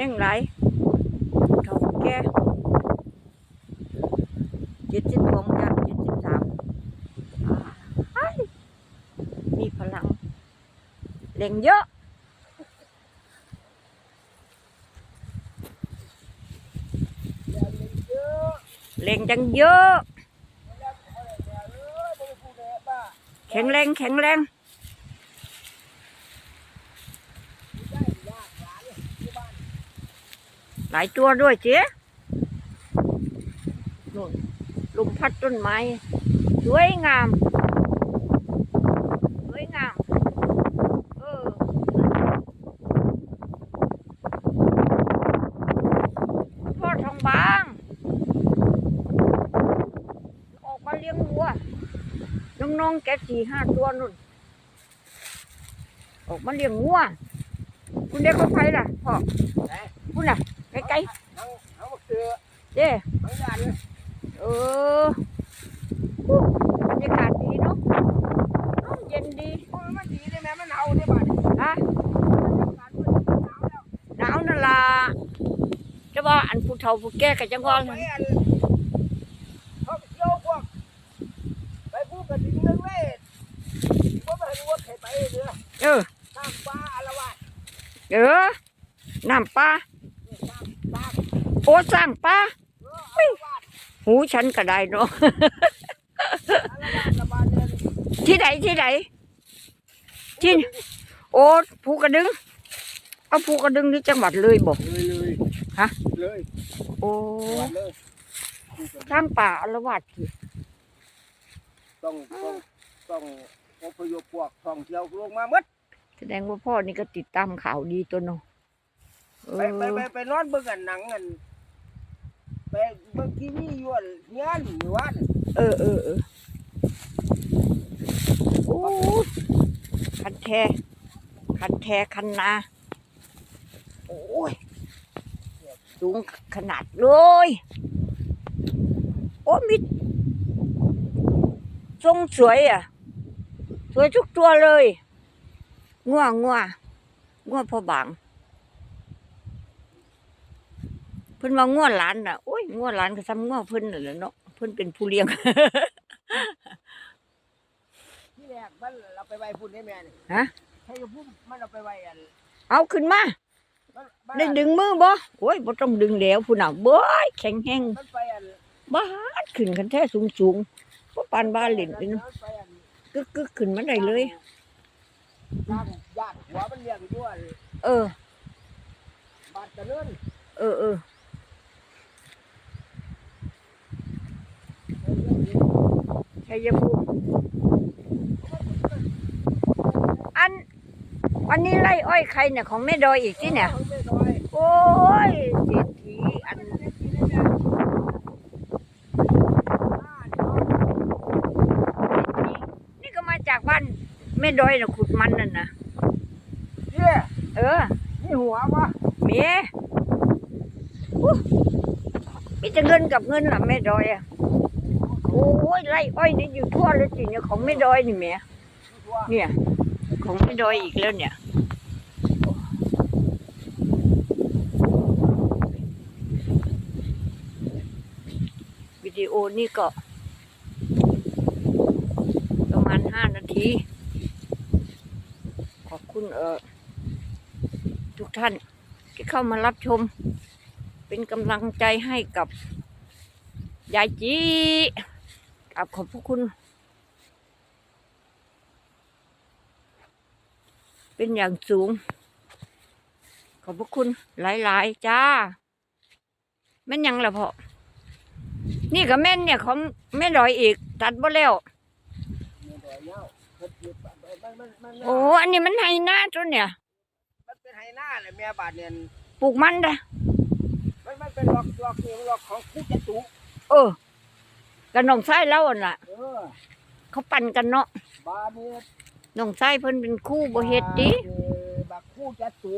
ยังไรเท่าแก่เจ็ดสิบสองย่างเจ็ดสิบสามมีพลังแรงเยอะแรงจังเยอะ แข็งแรงแข็งแรง หลายตัวด้วยเจ๊นู่นลุมพัดต้นไม้ สวยงาม สวยงาม เออพ่อทองบาง ออกมาเลี้ยงวัว น้องๆแกสี่ห้าตัวนุ่น ออกมาเลี้ยงวัว คุณเด็กเขาไปล่ะพ่อคุณน่ะ ไกลทั้งทั้งเสือๆเจ้ทั้งยานเลยเอออู้บรรยากา โอ้ยมันดีเลยแม่มันเอาได้บ้านฮะการมันหนาวแล้วหนาวนั่นล่ะจะว่าอันผู้เฒ่าผู้แก่กับจังว่าไปอันเขาไปเที่ยวพวกไปพูดกันถึงเรื่องเล่ว่าไปรู้ว่าใครไปเรือเออน้ำปลาอารวาสเออน้ำปลาน้ำปลาโอ้สร้างปลาเอออารวาสหูฉันก็ได้เนาะอารวาสระบาดเดินที่ไหนที่ไหนที่โอ้ภูกระดึง เอาภูกระดึงนี่จังหวัดเลยบอกเลยเลยฮะเลยโอ้วันเลยสร้างป่าอารวาสสิต้องต้องต้องอพยพพวกท่องเที่ยวลงมาหมดแสดงว่าพ่อนี่ก็ติดตามข่าวดีตัวเนาะเอ ไปไปไปไปนอนเบิ่งกันหนังกันไปเบิ่งทีวีอยู่อันงานหรือวันเออเออเออโอ้คันแทคันแทคันนาโอ้ยสูงขนาดเลยโอ้มีทรงสวยอะ สวยทุกตัวเลยง่วงง่วง่วงพอบาง เพิ่นว่าง่วหลานน่ะโอ้ยง่วหลานก็ซ้ำง่วเพิ่นนั่นแหละเนาะเพิ่นเป็นผู้เลี้ยง ที่แรกมันเราไปไว้พุ่นได้แม่นี่ฮะใครจะพุ่มมันเราไปไว้อันเอาขึ้นมามันมันได้ดึงมือบ่โอ้ยบ่ต้องดึงแล้วผู้น่ะเบ้ยแข็งแห้งมันไปอันบ้าดขึ้นกันแท้สูงสูงๆบ่ปานบ้านเล่นเลยเนาะมันไปอันกึกกึกขึ้นมาได้เลยญาติญาติหัวมันเลี้ยงอยู่อันเออบ้านตะเนินเออเออ ชัยภูมิอันวันนี้ไล่อ้อยใครเนี่ยของแม่ดอยอีกที่เนี่ยไม่น้อยโอ้ยเศรษฐีอันนี่ก็มาจากบ้านแม่ดอยนะขุดมันนั่นนะเนี่ยเออนี่หัววะเมียอู้มีแต่เงินกับเงินล่ะแม่ดอยอะโอ้ยไร่อ้อยนี่อยู่ทั่วเลยสิเนี่ยของแม่ดอยนี่แม่เนี่ย ของแม่ดอยอีกแล้วเนี่ยวิดีโอนี่ก็ ประมาณห้านาที ขอบคุณเออทุกท่านที่เข้ามารับชม เป็นกำลังใจให้กับยายจี กับขอบพระคุณ เป็นอย่างสูง ขอบพระคุณหลาย ๆ จ้าแม่นยังละพอนี่ก็แม่นเนี่ยของแม่ดอยอีก ตัดบ่แล้วนี่ดอยเงามันมันมันมันโอ้อันนี้มันไฮหน้าตัวเนี่ย มันเป็นไฮหน้าเลยแม่บาทเนี่ยปลูกมันได้มันมันเป็นล็อกล็อกนี่ล็อกของคู่จะตุเออ กับน้องไส้เล่าอะน่ะ เออเขาปั่นกันเนาะบาทเนี่ยน้องไส้เพิ่นเป็นคู่บ่เฮ็ดดิบักคู่จะตุ